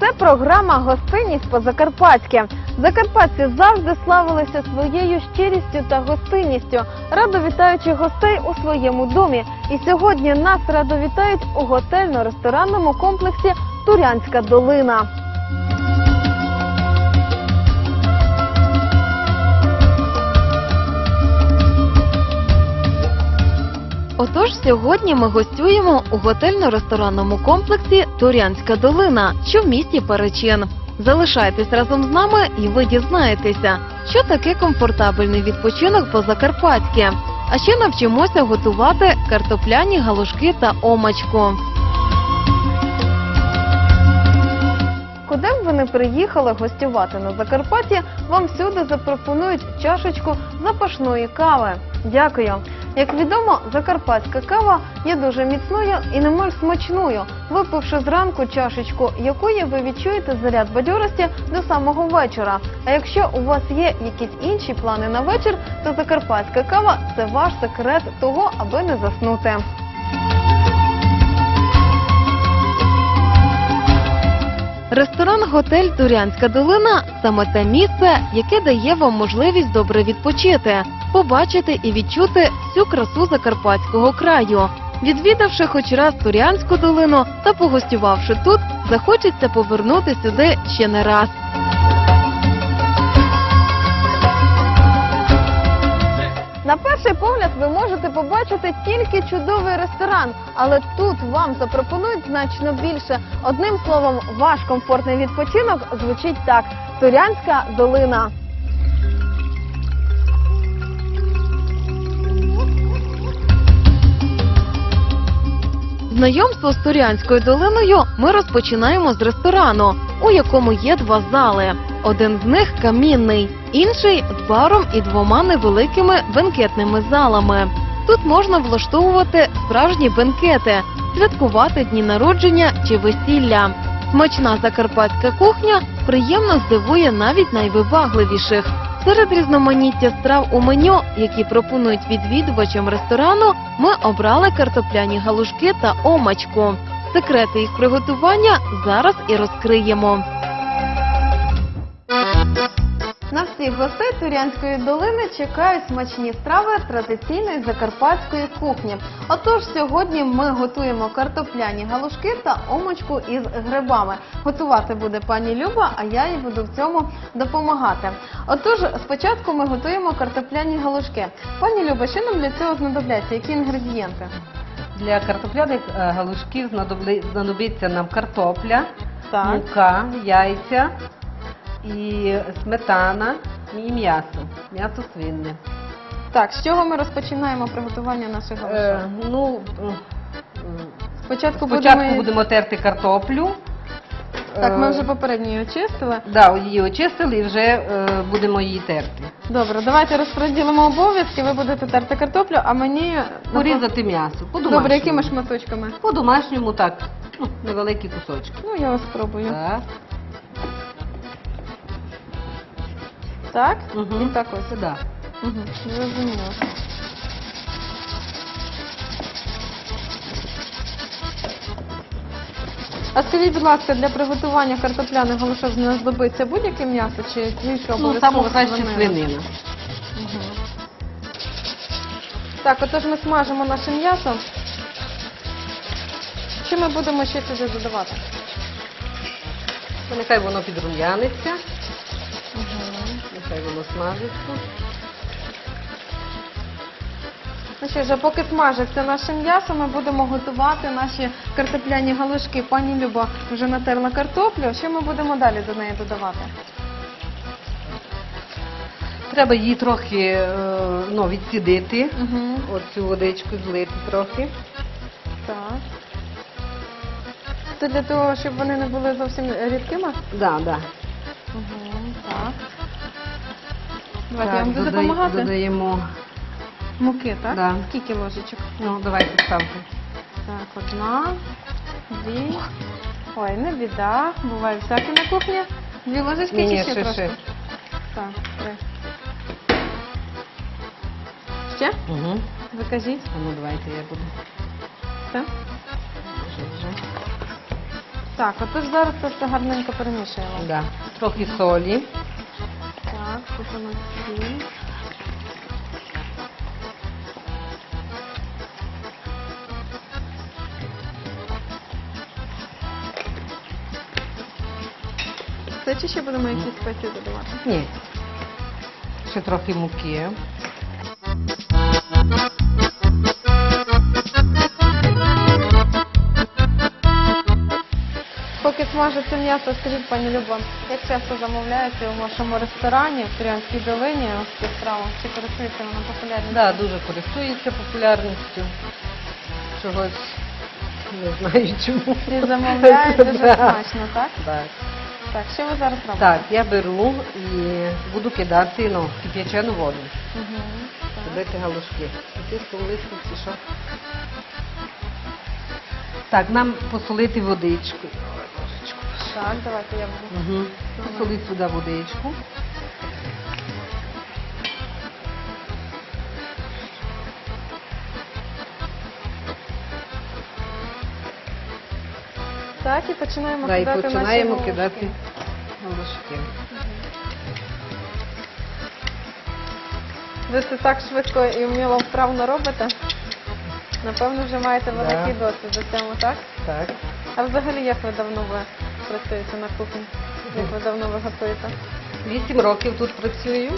Це програма Гостинність по-закарпатськи. Закарпатці завжди славилися своєю щирістю та гостинністю, радо вітаючи гостей у своєму домі. І сьогодні нас радо вітають у готельно-ресторанному комплексі Турянська долина. Отож, сьогодні ми гостюємо у готельно-ресторанному комплексі Турянська долина, що в місті Перечин. Залишайтесь разом з нами, і ви дізнаєтеся, що таке комфортабельний відпочинок по-закарпатськи. А ще навчимося готувати картопляні галушки та омачку. Куди б ви не приїхали гостювати на Закарпатті, вам всюди запропонують чашечку запашної кави. Дякую. Як відомо, закарпатська кава є дуже міцною і не менш смачною. Випивши зранку чашечку, якої ви відчуєте заряд бадьорості до самого вечора. А якщо у вас є якісь інші плани на вечір, то закарпатська кава це ваш секрет того, аби не заснути. Ресторан-готель Турянська долина саме те місце, яке дає вам можливість добре відпочити, побачити і відчути всю красу закарпатського краю. Відвідавши хоч раз Турянську долину та погостювавши тут, захочеться повернути сюди ще не раз. Перший погляд ви можете побачити тільки чудовий ресторан, але тут вам запропонують значно більше. Одним словом, ваш комфортний відпочинок звучить так: Турянська долина. Знайомство з Турянською долиною ми розпочинаємо з ресторану, у якому є два зали. Один з них камінний, інший з баром і двома невеликими бенкетними залами. Тут можна влаштовувати справжні бенкети, святкувати дні народження чи весілля. Смачна закарпатська кухня приємно здивує навіть найвибагливіших. Серед різноманіття страв у меню, які пропонують відвідувачам ресторану, ми обрали картопляні галушки та омачку. Секрети їх приготування зараз і розкриємо. На всіх гостей Турянської долини чекають смачні страви традиційної закарпатської кухні. Отож, сьогодні ми готуємо картопляні галушки та омочку із грибами. Готувати буде пані Люба, а я їй буду в цьому допомагати. Отож, спочатку ми готуємо картопляні галушки. Пані Люба, що нам для цього знадобляться? Які інгредієнти? Для картопляних е, галушків знадобиться нам картопля, Так. мука, яйця і сметана і м'ясо. М'ясо свинне. Так, з чого ми розпочинаємо приготування наших галушок? Е, ну, м, Спочатку, спочатку будемо... будемо терти картоплю. Так, ми Е, вже попередньо її очистили. да, її очистили і вже е, будемо її терти. Добре, давайте розподілимо обов'язки. Ви будете терти картоплю, а мені Порізати м'ясо. По. Добре, якими шматочками? По домашньому так. Ну, невеликі кусочки. Ну, я ось спробую. Так. Так? Угу. І так ось. Да. Угу. Зрозуміло. А скажіть, будь ласка, для приготування картопляних галушок знадобиться будь-яке м'ясо чи тільки Ну, обов'язково саме краще свинина? Мгм. Так, отож ми смажимо наше м'ясо. Що ми будемо ще сюди додавати? Ну, Нехай воно підрум'яниться, Нехай воно смажиться. Ну що ж, а поки смажиться наше м'ясо, ми будемо готувати наші картопляні галушки. Пані Люба вже натерла картоплю. Що ми будемо далі до неї додавати? Треба її трохи е, ну, відсідити. Угу. Оцю водичку злити трохи. Так. Це для того, щоб вони не були зовсім рідкими? Да, да. Давайте я вам буду додай- допомагати. Додаємо. Муки, так? Да. Скільки ложечок? Ну, давайте ставте. Так, одна, дві. Ой, не біда. Буває всяке на кухні. Дві ложечки Ні, чи ні, ще ще, трошки? ще. Так, три. Ще? Угу. Ви кажіть. Ну, давайте я буду. Все? Вже, вже. Так, отож зараз це все гарненько перемішуємо. Да. Трохи солі. Так, тут у нас сіль. Це чи ще будемо якісь спеції додавати? Ні. Ще трохи муки. Поки смажиться м'ясо, скажіть, пані Любо, як часто замовляєте у вашому ресторані в Турянській долині ось цю страву? Чи користується вона популярністю? Да, дуже користується популярністю. Чогось не знаю чому. Всі замовляють дуже Да. смачно, так? Так. Так, що ви зараз робите? Так, я беру і буду кидати ну, кип'ячену воду. Угу. Робити галушки. Ці солисти, чи що? Так, нам посолити водичку. Так, давайте я буду. Угу. Посолити сюди водичку. Так, і починаємо Да, і кидати починаємо наші кидати галушки. Ви це так швидко і вміло вправно робите? Напевно, вже маєте Да. великий досвід у цьому, так? Так. А взагалі, як ви давно ви працюєте на кухні? Як ви давно ви готуєте? Вісім років тут працюю.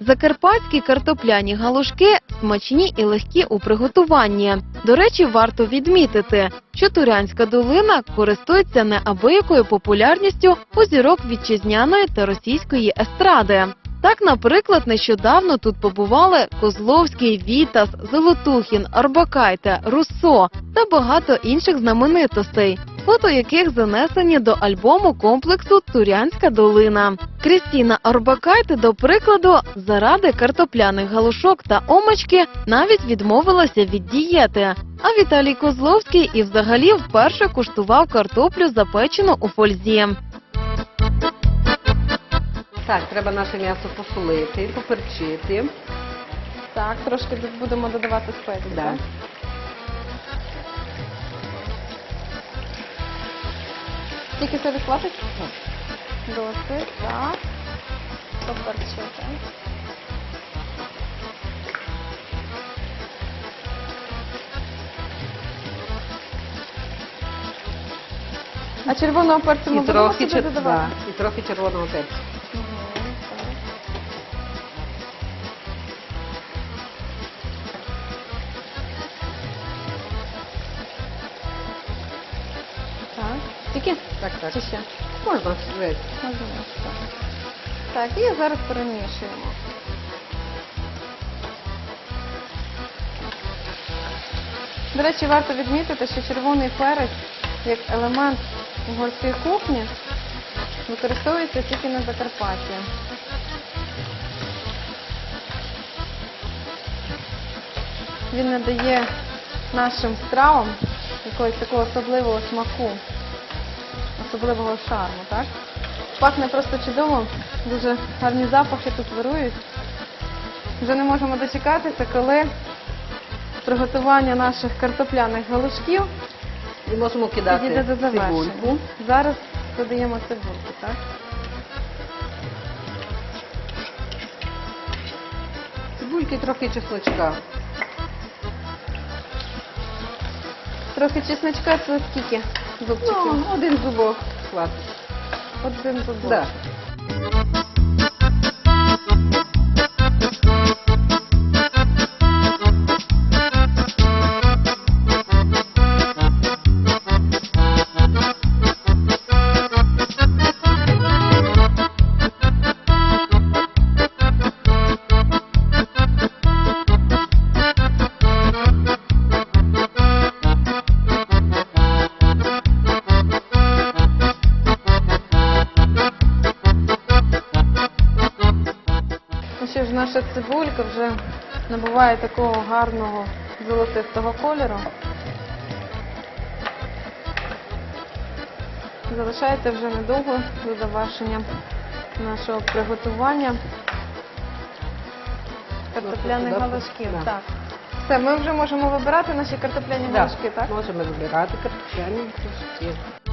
Закарпатські картопляні галушки смачні і легкі у приготуванні. До речі, варто відмітити, що Турянська долина користується неабиякою популярністю у зірок вітчизняної та російської естради. Так, наприклад, нещодавно тут побували Козловський, Вітас, Золотухін, Арбакайте, Руссо та багато інших знаменитостей, фото яких занесені до альбому комплексу Турянська долина. Крістіна Арбакайте, до прикладу, заради картопляних галушок та омочки навіть відмовилася від дієти. А Віталій Козловський і взагалі вперше куштував картоплю запечену у фользі. Так, треба наше м'ясо посолити, поперчити. Так, трошки тут будемо додавати спеції. Да. так? Скільки солі хватить? Досить, так. Поперчити. А червоного перцю ми І будемо трохи, сюди чер... додавати? да, і трохи червоного перцю. Тільки? Так, так. Чи ще? Можна весь. Можна, так. Так, і зараз перемішуємо. До речі, варто відмітити, що червоний перець як елемент угорської кухні використовується тільки на Закарпатті. Він надає нашим стравам якогось такого особливого смаку, особливого шарму, так? Пахне просто чудово, дуже гарні запахи тут вирують. Вже не можемо дочекатися, коли приготування наших картопляних галушків І можемо кидати підійде до завершення. цибульку. Зараз додаємо цибульку, так? Цибульки трохи чесночка. Трохи чесночка, це скільки зубчиків? Ну, один зубок хватить. Один зубок. Да. Цибулька вже набуває такого гарного золотистого кольору. Залишається вже недовго до завершення нашого приготування картопляних галушків. да. Так. Все, ми вже можемо вибирати наші картопляні Да, галушки, так? Можемо вибирати картопляні галушки.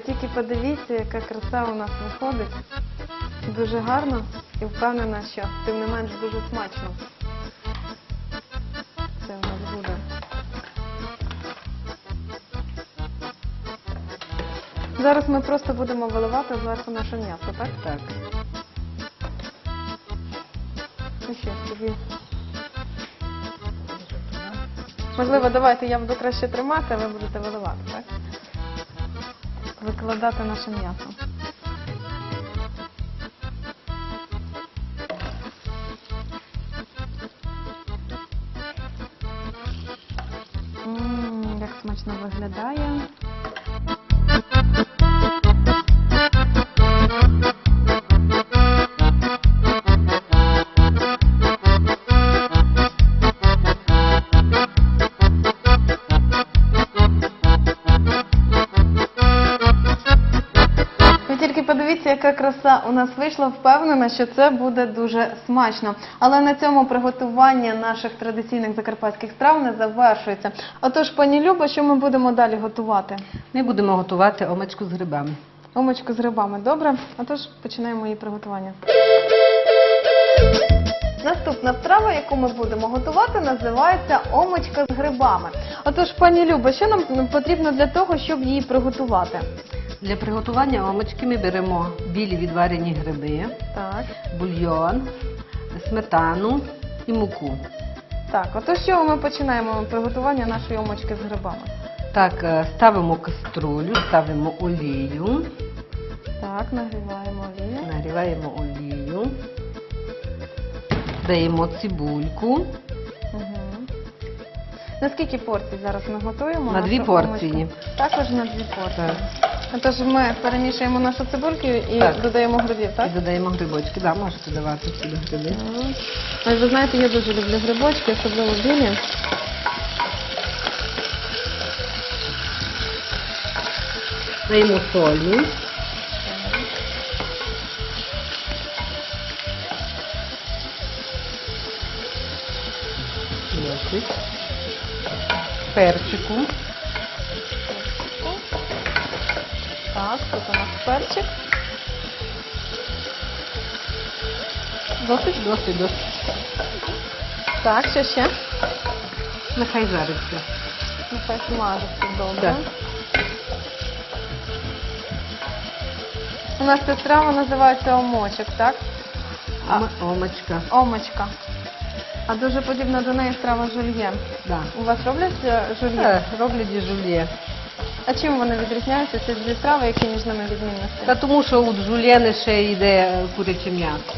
Ви тільки подивіться, яка краса у нас виходить. Дуже гарно і впевнена, що тим не менш дуже смачно. Це у нас буде. Зараз ми просто будемо виливати зверху наше м'ясо, так? Так. Ну що, тобі. Можливо, давайте я буду краще тримати, а ви будете виливати, так? Викладати наше м'ясо. Ммм, як смачно виглядає. Яка краса у нас вийшла. Впевнена, що це буде дуже смачно. Але на цьому приготування наших традиційних закарпатських страв не завершується. Отож, пані Люба, що ми будемо далі готувати? Ми будемо готувати омачку з грибами. Омочку з грибами, добре? Отож, починаємо її приготування. Наступна страва, яку ми будемо готувати, називається омочка з грибами. Отож, пані Люба, що нам потрібно для того, щоб її приготувати? Для приготування омачки ми беремо білі відварені гриби, Так. бульйон, сметану і муку. Так, отож, з чого ми починаємо приготування нашої омочки з грибами? Так, е, ставимо каструлю, ставимо олію, Так, нагріваємо олію. нагріваємо олію, даємо цибульку. Угу. На скільки порцій зараз ми готуємо? На нашу дві порції. омочку? Також на дві порції. Так. Отож, ми перемішуємо нашу цибульку і Так. додаємо грибів, так? І додаємо грибочки. Да, можете давати сюди гриби. Мгм. Ви знаєте, я дуже люблю грибочки, особливо білі. Даємо солі. Перчику. Так, тут у нас перчик. Досить? Досить, досить. Так, що ще? Нехай жариться. Нехай смажиться добре. Так. У нас ця страва називається омочок, так? А. Омочка. Омочка. А дуже подібна до неї страва жульєн. Да. У вас роблять е, жульєн? Е, Роблять діжулє. А чим вони відрізняються? Ці дві страви, які між ними відмінності? Та тому, що у джульєни ще йде куряче м'ясо.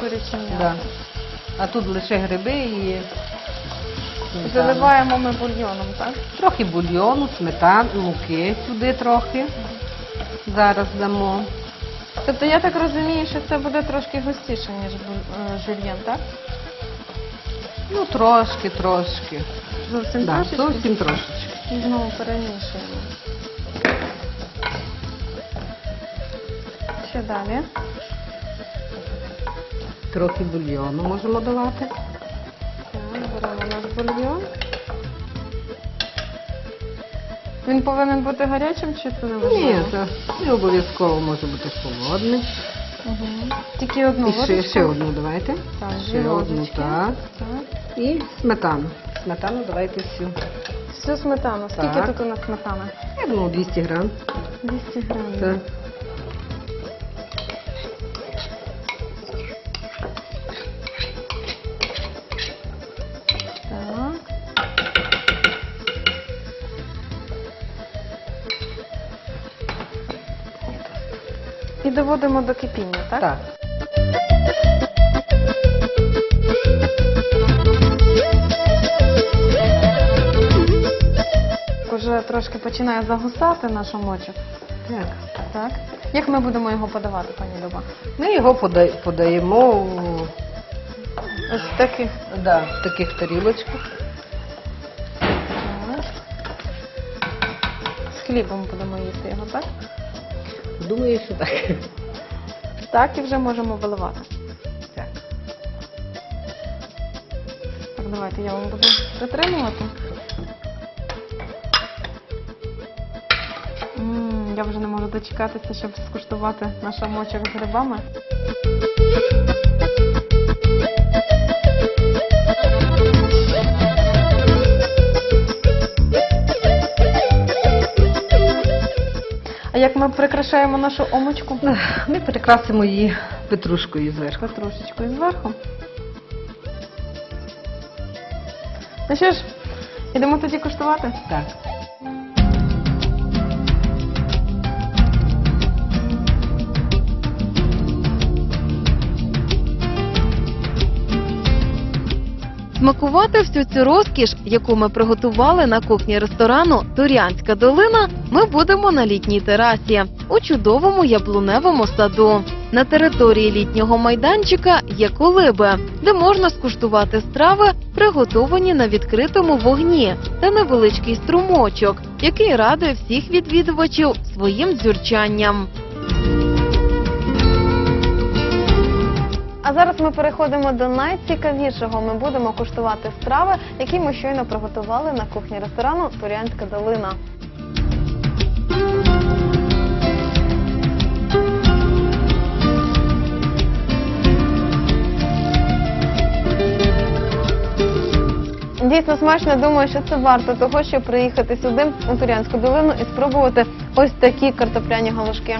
Куряче м'ясо. Да. А тут лише гриби і. Заливаємо ми бульйоном, так? Трохи бульйону, сметан, муки сюди трохи. Зараз дамо. Тобто я так розумію, що це буде трошки густіше, ніж е, жульєн, так? Ну, трошки, трошки. Зовсім Да, трошечки. зовсім трошечки. Знову перемішуємо. Що далі? Трохи бульйону можемо давати. Так, беремо наш бульйон. Він повинен бути гарячим чи це не важливо? Ні, це не обов'язково може бути холодний. Угу. Тільки одну І ще, ще одну давайте. Так, ще дві одну, так. Так. І сметану. Сметану давайте всю. Всю сметану. Скільки Так. тут у нас сметани? Я думаю, 200 грам. 200 грамів. Так. Доводимо до кипіння, так? Так. Уже трошки починає загусати наш омочок. Так. Так. Як ми будемо його подавати, пані Люба? Ми його пода- подаємо у Ось таких. Да, в таких тарілочках. З хлібом будемо їсти його, так? Думаю, що так. Так, і вже можемо виливати. Так. Так, давайте я вам буду притримувати. Я вже не можу дочекатися, щоб скуштувати наш мочок з грибами. Ми прикрашаємо нашу омочку? Ми прикрасимо її петрушкою зверху. Петрушечкою зверху. Ну що ж, ідемо тоді куштувати? Так. Смакувати всю цю розкіш, яку ми приготували на кухні ресторану Турянська долина, ми будемо на літній терасі у чудовому яблуневому саду. На території літнього майданчика є колиби, де можна скуштувати страви, приготовані на відкритому вогні, та невеличкий струмочок, який радує всіх відвідувачів своїм дзюрчанням. А зараз ми переходимо до найцікавішого. Ми будемо куштувати страви, які ми щойно приготували на кухні ресторану Турянська долина. Дійсно смачно, думаю, що це варто того, щоб приїхати сюди, у Турянську долину, і спробувати ось такі картопляні галушки.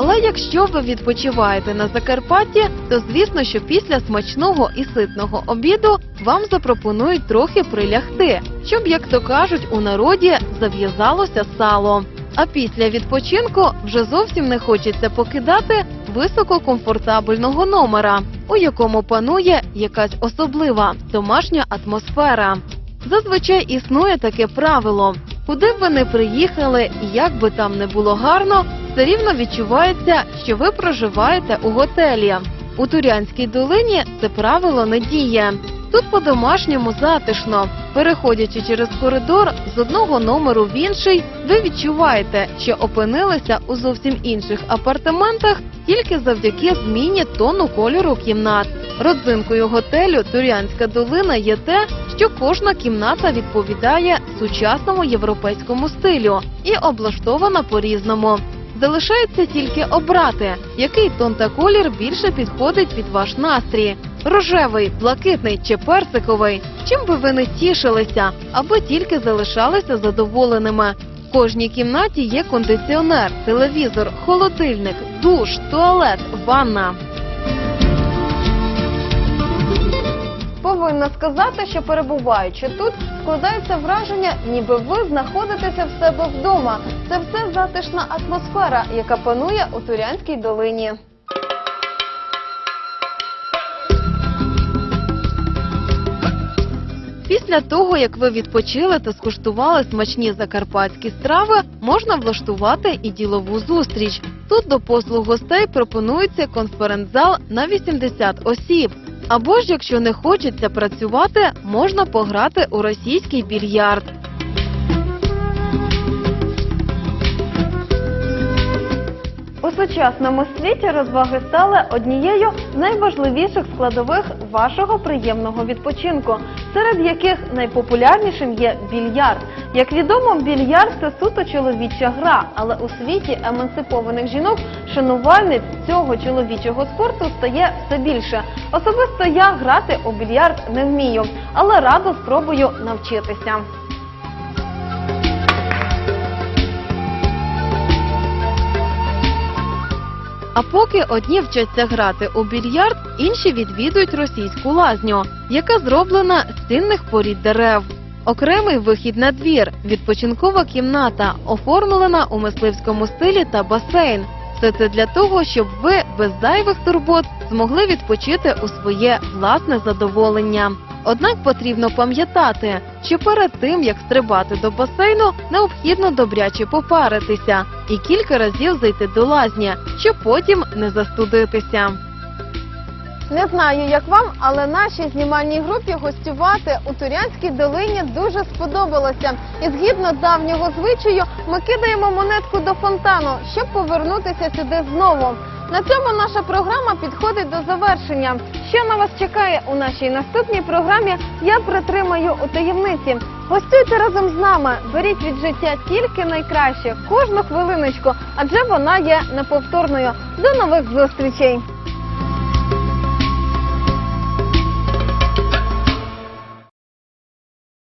Але якщо ви відпочиваєте на Закарпатті, то звісно, що після смачного і ситного обіду вам запропонують трохи прилягти, щоб, як то кажуть, у народі зав'язалося сало. А після відпочинку вже зовсім не хочеться покидати висококомфортабельного номера, у якому панує якась особлива домашня атмосфера. Зазвичай існує таке правило: куди б ви не приїхали, і як би там не було гарно, все рівно відчувається, що ви проживаєте у готелі. У Турянській долині це правило не діє. Тут по-домашньому затишно. Переходячи через коридор з одного номеру в інший, ви відчуваєте, що опинилися у зовсім інших апартаментах тільки завдяки зміні тону кольору кімнат. Родзинкою готелю Турянська долина є те, що кожна кімната відповідає сучасному європейському стилю і облаштована по-різному. Залишається тільки обрати, який тон та колір більше підходить під ваш настрій: рожевий, блакитний чи персиковий. Чим би ви не тішилися, аби тільки залишалися задоволеними. В кожній кімнаті є кондиціонер, телевізор, холодильник, душ, туалет, ванна. Повинна сказати, що перебуваючи тут, складається враження, ніби ви знаходитеся в себе вдома. Це все затишна атмосфера, яка панує у Турянській долині. Після того, як ви відпочили та скуштували смачні закарпатські страви, можна влаштувати і ділову зустріч. Тут до послуг гостей пропонується конференц-зал на 80 осіб. Або ж, якщо не хочеться працювати, можна пограти у російський більярд. Сучасному світі розваги стали однією з найважливіших складових вашого приємного відпочинку, серед яких найпопулярнішим є більярд. Як відомо, більярд це суто чоловіча гра, але у світі емансипованих жінок шанувальниць цього чоловічого спорту стає все більше. Особисто я грати у більярд не вмію, але радо спробую навчитися. А поки одні вчаться грати у більярд, інші відвідують російську лазню, яка зроблена з цінних порід дерев. Окремий вихід на двір, відпочинкова кімната, оформлена у мисливському стилі та басейн. Все це для того, щоб ви без зайвих турбот змогли відпочити у своє власне задоволення. Однак потрібно пам'ятати, що перед тим як стрибати до басейну, необхідно добряче попаритися і кілька разів зайти до лазні, щоб потім не застудитися. Не знаю, як вам, але нашій знімальній групі гостювати у Турянській долині дуже сподобалося. І згідно давнього звичаю, ми кидаємо монетку до фонтану, щоб повернутися сюди знову. На цьому наша програма підходить до завершення. Що на вас чекає у нашій наступній програмі? Я притримаю у таємниці. Гостюйте разом з нами, беріть від життя тільки найкраще, кожну хвилиночку, адже вона є неповторною. До нових зустрічей!